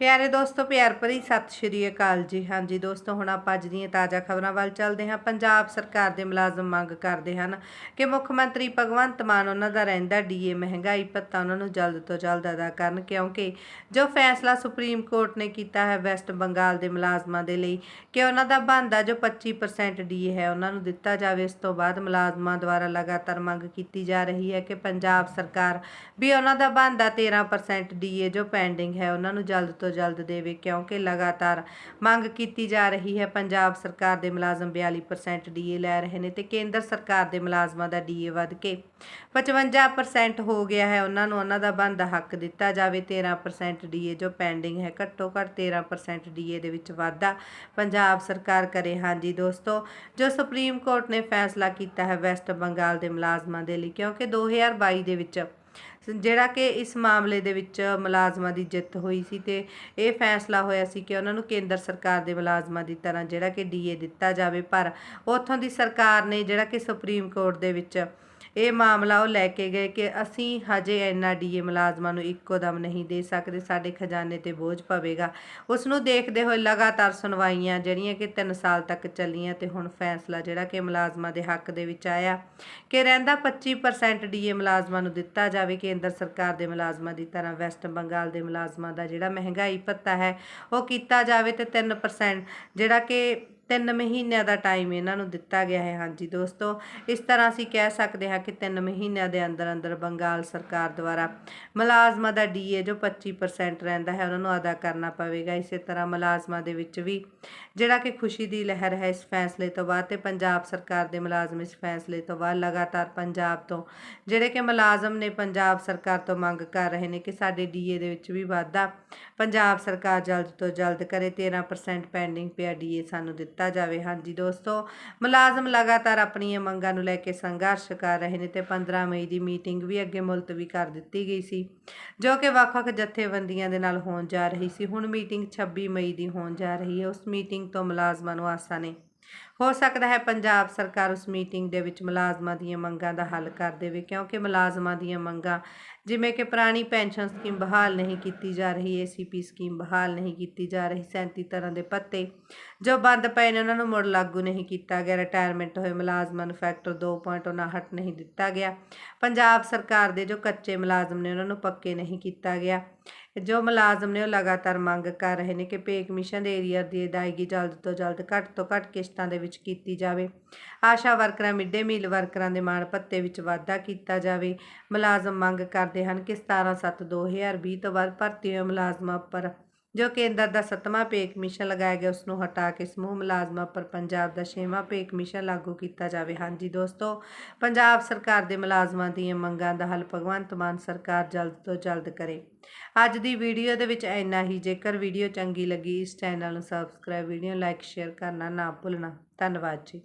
ਪਿਆਰੇ ਦੋਸਤੋ, ਪਿਆਰ ਭਰੀ ਸਤਿ ਸ਼੍ਰੀ ਅਕਾਲ ਜੀ। ਹਾਂਜੀ ਦੋਸਤੋ, ਹੁਣ ਆਪਾਂ ਅੱਜ ਦੀਆਂ ਤਾਜ਼ਾ ਖਬਰਾਂ ਵੱਲ ਚੱਲਦੇ ਹਾਂ। ਪੰਜਾਬ ਸਰਕਾਰ ਦੇ ਮੁਲਾਜ਼ਮ ਮੰਗ ਕਰਦੇ ਹਨ ਕਿ ਮੁੱਖ ਮੰਤਰੀ ਭਗਵੰਤ ਮਾਨ ਉਹਨਾਂ ਦਾ ਰਹਿੰਦਾ ਡੀਏ ਮਹਿੰਗਾਈ ਭੱਤਾ ਉਹਨਾਂ ਨੂੰ ਜਲਦ ਤੋਂ ਜਲਦ ਅਦਾ ਕਰਨ, ਕਿਉਂਕਿ ਜੋ ਫੈਸਲਾ ਸੁਪਰੀਮ ਕੋਰਟ ਨੇ ਕੀਤਾ ਹੈ ਵੈਸਟ ਬੰਗਾਲ ਦੇ ਮੁਲਾਜ਼ਮਾਂ ਦੇ ਲਈ ਕਿ ਉਹਨਾਂ ਦਾ ਬਣਦਾ ਜੋ 25% ਡੀਏ ਹੈ, ਉਹਨਾਂ ਨੂੰ ਦਿੱਤਾ ਜਾਵੇ। ਇਸ ਤੋਂ ਬਾਅਦ ਮੁਲਾਜ਼ਮਾਂ ਦੁਆਰਾ ਲਗਾਤਾਰ ਮੰਗ ਕੀਤੀ ਜਾ ਰਹੀ ਹੈ ਕਿ ਪੰਜਾਬ ਸਰਕਾਰ ਵੀ ਉਹਨਾਂ ਦਾ ਬਣਦਾ 13% ਡੀਏ ਜੋ ਪੈਂਡਿੰਗ ਹੈ, ਉਹਨਾਂ ਨੂੰ ਜਲਦ ਤੋਂ ਜਲਦ ਦੇਵੇ, ਕਿਉਂਕਿ ਲਗਾਤਾਰ ਮੰਗ ਕੀਤੀ ਜਾ ਰਹੀ ਹੈ। ਪੰਜਾਬ ਸਰਕਾਰ ਦੇ ਮੁਲਾਜ਼ਮ 42% ਡੀਏ ਲੈ ਰਹੇ ਨੇ ਤੇ ਕੇਂਦਰ ਸਰਕਾਰ ਦੇ ਮੁਲਾਜ਼ਮਾਂ ਦਾ ਡੀਏ ਵੱਧ ਕੇ 55% ਹੋ ਗਿਆ ਹੈ। ਉਹਨਾਂ ਨੂੰ ਉਹਨਾਂ ਦਾ ਬੰਦ ਹੱਕ ਦਿੱਤਾ ਜਾਵੇ। 13% ਡੀਏ ਜੋ ਪੈਂਡਿੰਗ ਹੈ, ਘੱਟੋ ਘੱਟ 13% ਡੀਏ ਦੇ ਵਿੱਚ ਵਾਧਾ ਪੰਜਾਬ ਸਰਕਾਰ ਕਰੇ। ਹਾਂਜੀ ਦੋਸਤੋ, ਜੋ ਸੁਪਰੀਮ ਕੋਰਟ ਨੇ ਫੈਸਲਾ ਕੀਤਾ ਹੈ ਵੈਸਟ ਬੰਗਾਲ ਦੇ ਮੁਲਾਜ਼ਮਾਂ ਦੇ ਲਈ, ਕਿਉਂਕਿ 2022 ਦੇ ਵਿੱਚ ਜਿਹੜਾ ਕਿ ਇਸ ਮਾਮਲੇ ਦੇ ਵਿੱਚ ਮੁਲਾਜ਼ਮਾਂ ਦੀ ਜਿੱਤ ਹੋਈ ਸੀ ਤੇ ਇਹ ਫੈਸਲਾ ਹੋਇਆ ਸੀ ਕਿ ਉਹਨਾਂ ਨੂੰ ਕੇਂਦਰ ਸਰਕਾਰ ਦੇ ਮੁਲਾਜ਼ਮਾਂ ਦੀ ਤਰ੍ਹਾਂ ਜਿਹੜਾ ਕਿ ਡੀਏ ਦਿੱਤਾ ਜਾਵੇ। ਪਰ ਉੱਥੋਂ ਦੀ ਸਰਕਾਰ ਨੇ ਜਿਹੜਾ ਕਿ ਸੁਪਰੀਮ ਕੋਰਟ ਦੇ ਵਿੱਚ ਇਹ ਮਾਮਲਾ ਉਹ ਲੈ ਕੇ ਗਏ ਕਿ ਅਸੀਂ ਹਜੇ ਇੰਨਾ ਡੀਏ ਮੁਲਾਜ਼ਮਾਂ ਨੂੰ ਇੱਕੋ ਦਮ ਨਹੀਂ ਦੇ ਸਕਦੇ, ਸਾਡੇ ਖਜ਼ਾਨੇ ਤੇ ਬੋਝ ਪਵੇਗਾ। ਉਸ ਨੂੰ ਦੇਖਦੇ ਹੋਏ ਲਗਾਤਾਰ ਸੁਣਵਾਈਆਂ ਜਿਹੜੀਆਂ ਕਿ 3 ਸਾਲ ਤੱਕ ਚੱਲੀਆਂ ਤੇ ਹੁਣ ਫੈਸਲਾ ਜਿਹੜਾ ਕਿ ਮੁਲਾਜ਼ਮਾਂ ਦੇ ਹੱਕ ਦੇ ਵਿੱਚ ਆਇਆ ਕਿ ਰਹਿੰਦਾ 25% ਡੀਏ ਮੁਲਾਜ਼ਮਾਂ ਨੂੰ ਦਿੱਤਾ ਜਾਵੇ। ਕੇਂਦਰ ਸਰਕਾਰ ਦੇ ਮੁਲਾਜ਼ਮਾਂ ਦੀ ਤਰ੍ਹਾਂ ਵੈਸਟ ਬੰਗਾਲ ਦੇ ਮੁਲਾਜ਼ਮਾਂ ਦਾ ਜਿਹੜਾ ਮਹਿੰਗਾਈ ਭੱਤਾ ਹੈ, ਉਹ ਕੀਤਾ ਜਾਵੇ ਤੇ 3% ਜਿਹੜਾ ਕਿ ਤਿੰਨ ਮਹੀਨਿਆਂ ਦਾ ਟਾਈਮ ਇਹਨਾਂ ਨੂੰ ਦਿੱਤਾ ਗਿਆ ਹੈ। ਹਾਂਜੀ ਦੋਸਤੋ, ਇਸ ਤਰ੍ਹਾਂ ਅਸੀਂ ਕਹਿ ਸਕਦੇ ਹਾਂ ਕਿ ਤਿੰਨ ਮਹੀਨਿਆਂ ਦੇ ਅੰਦਰ ਅੰਦਰ ਬੰਗਾਲ ਸਰਕਾਰ ਦੁਆਰਾ ਮੁਲਾਜ਼ਮਾਂ ਦਾ ਡੀਏ ਜੋ 25% ਰਹਿੰਦਾ ਹੈ, ਉਹਨਾਂ ਨੂੰ ਅਦਾ ਕਰਨਾ ਪਵੇਗਾ। ਇਸੇ ਤਰ੍ਹਾਂ ਮੁਲਾਜ਼ਮਾਂ ਦੇ ਵਿੱਚ ਵੀ ਜਿਹੜਾ ਕਿ ਖੁਸ਼ੀ ਦੀ ਲਹਿਰ ਹੈ ਇਸ ਫੈਸਲੇ ਤੋਂ ਬਾਅਦ ਤੇ ਪੰਜਾਬ ਸਰਕਾਰ ਦੇ ਮੁਲਾਜ਼ਮ ਇਸ ਫੈਸਲੇ ਤੋਂ ਬਾਅਦ ਲਗਾਤਾਰ ਪੰਜਾਬ ਤੋਂ ਜਿਹੜੇ ਕਿ ਮੁਲਾਜ਼ਮ ਨੇ ਪੰਜਾਬ ਸਰਕਾਰ ਤੋਂ ਮੰਗ ਕਰ ਰਹੇ ਨੇ ਕਿ ਸਾਡੇ ਡੀਏ ਦੇ ਵਿੱਚ ਵੀ ਵਾਧਾ ਪੰਜਾਬ ਸਰਕਾਰ ਜਲਦ ਤੋਂ ਜਲਦ ਕਰੇ। 13% ਪੈਂਡਿੰਗ ਪਿਆ ਡੀਏ ਸਾਨੂੰ ਦਿੱਤਾ ਦਿੱਤਾ ਜਾਵੇ। ਹਾਂਜੀ ਦੋਸਤੋ, ਮੁਲਾਜ਼ਮ ਲਗਾਤਾਰ ਆਪਣੀਆਂ ਮੰਗਾਂ ਨੂੰ ਲੈ ਕੇ ਸੰਘਰਸ਼ ਕਰ ਰਹੇ ਨੇ ਤੇ 15 ਮਈ ਦੀ ਮੀਟਿੰਗ ਵੀ ਅੱਗੇ ਮੁਲਤਵੀ ਕਰ ਦਿੱਤੀ ਗਈ ਸੀ, ਜੋ ਕਿ ਵੱਖ-ਵੱਖ ਜਥੇਬੰਦੀਆਂ ਦੇ ਨਾਲ ਹੋਣ ਜਾ ਰਹੀ ਸੀ। ਹੁਣ ਮੀਟਿੰਗ 26 ਮਈ ਦੀ ਹੋਣ ਜਾ ਰਹੀ ਹੈ। ਉਸ ਮੀਟਿੰਗ ਤੋਂ ਮੁਲਾਜ਼ਮਾਂ ਨੂੰ ਆਸਾਂ ਨੇ ਹੋ ਸਕਦਾ ਹੈ ਪੰਜਾਬ ਸਰਕਾਰ ਉਸ ਮੀਟਿੰਗ ਦੇ ਵਿੱਚ ਮੁਲਾਜ਼ਮਾਂ ਦੀਆਂ ਮੰਗਾਂ ਦਾ ਹੱਲ ਕਰ ਦੇਵੇ, ਕਿਉਂਕਿ ਮੁਲਾਜ਼ਮਾਂ ਦੀਆਂ ਮੰਗਾਂ, ਜਿਵੇਂ ਕਿ ਪੁਰਾਣੀ ਪੈਨਸ਼ਨ ਸਕੀਮ ਬਹਾਲ ਨਹੀਂ ਕੀਤੀ ਜਾ ਰਹੀ ਏਸੀਪੀ ਸਕੀਮ ਬਹਾਲ ਨਹੀਂ ਕੀਤੀ ਜਾ ਰਹੀ 37 ਤਰ੍ਹਾਂ ਦੇ ਪੱਤੇ ਜੋ ਬੰਦ ਪਏ ਨੇ, ਉਹਨਾਂ ਨੂੰ ਮੁੜ ਲਾਗੂ ਨਹੀਂ ਕੀਤਾ ਗਿਆ ਰਿਟਾਇਰਮੈਂਟ ਹੋਏ ਮੁਲਾਜ਼ਮਾਂ ਨੂੰ ਫੈਕਟਰ 2.59 ਨਹੀਂ ਦਿੱਤਾ ਗਿਆ। ਪੰਜਾਬ ਸਰਕਾਰ ਦੇ ਜੋ ਕੱਚੇ ਮੁਲਾਜ਼ਮ ਨੇ, ਉਹਨਾਂ ਨੂੰ ਪੱਕੇ ਨਹੀਂ ਕੀਤਾ ਗਿਆ। ਜੋ ਮੁਲਾਜ਼ਮ ਨੇ ਉਹ ਲਗਾਤਾਰ ਮੰਗ ਕਰ ਰਹੇ ਨੇ ਕਿ ਪੇ ਕਮਿਸ਼ਨ ਦੇ ਏਰੀਆ ਦੀ ਅਦਾਇਗੀ ਜਲਦ ਤੋਂ ਜਲਦ ਘੱਟ ਤੋਂ ਘੱਟ ਕਿਸ਼ਤਾਂ ਦੇ ਵਿੱਚ ਕੀਤੀ ਜਾਵੇ। ਆਸ਼ਾ ਵਰਕਰਾਂ, ਮਿੱਡੇ ਮੀਲ ਵਰਕਰਾਂ ਦੇ ਮਾਣ ਭੱਤੇ ਵਿੱਚ ਵਾਧਾ ਕੀਤਾ ਜਾਵੇ। ਮੁਲਾਜ਼ਮ ਮੰਗ ਕਰਦੇ ਹਨ ਕਿ 17/7/2020 ਤੋਂ ਬਾਅਦ ਭਰਤੀ ਹੋਏ ਮੁਲਾਜ਼ਮਾਂ ਉੱਪਰ ਜੋ ਕੇਂਦਰ ਦਾ ਸੱਤਵਾਂ ਪੇ ਕਮਿਸ਼ਨ ਲਗਾਇਆ ਗਿਆ ਉਸ ਨੂੰ ਹਟਾ ਕੇ ਸਮੂਹ ਮੁਲਾਜ਼ਮਾਂ ਪਰ ਪੰਜਾਬ ਦਾ ਛੇਵਾਂ ਪੇ ਕਮਿਸ਼ਨ ਲਾਗੂ ਕੀਤਾ ਜਾਵੇ। ਹਾਂਜੀ ਦੋਸਤੋ, ਪੰਜਾਬ ਸਰਕਾਰ ਦੇ ਮੁਲਾਜ਼ਮਾਂ ਦੀਆਂ ਮੰਗਾਂ ਦਾ ਹੱਲ ਭਗਵੰਤ ਮਾਨ ਸਰਕਾਰ ਜਲਦ ਤੋਂ ਜਲਦ ਕਰੇ। ਅੱਜ ਦੀ ਵੀਡੀਓ ਦੇ ਵਿੱਚ ਇੰਨਾ ਹੀ। ਜੇਕਰ ਵੀਡੀਓ ਚੰਗੀ ਲੱਗੀ, ਇਸ ਚੈਨਲ ਨੂੰ ਸਬਸਕ੍ਰਾਈਬ ਵੀਡੀਓ ਲਾਈਕ ਸ਼ੇਅਰ ਕਰਨਾ ਨਾ ਭੁੱਲਣਾ। ਧੰਨਵਾਦ ਜੀ।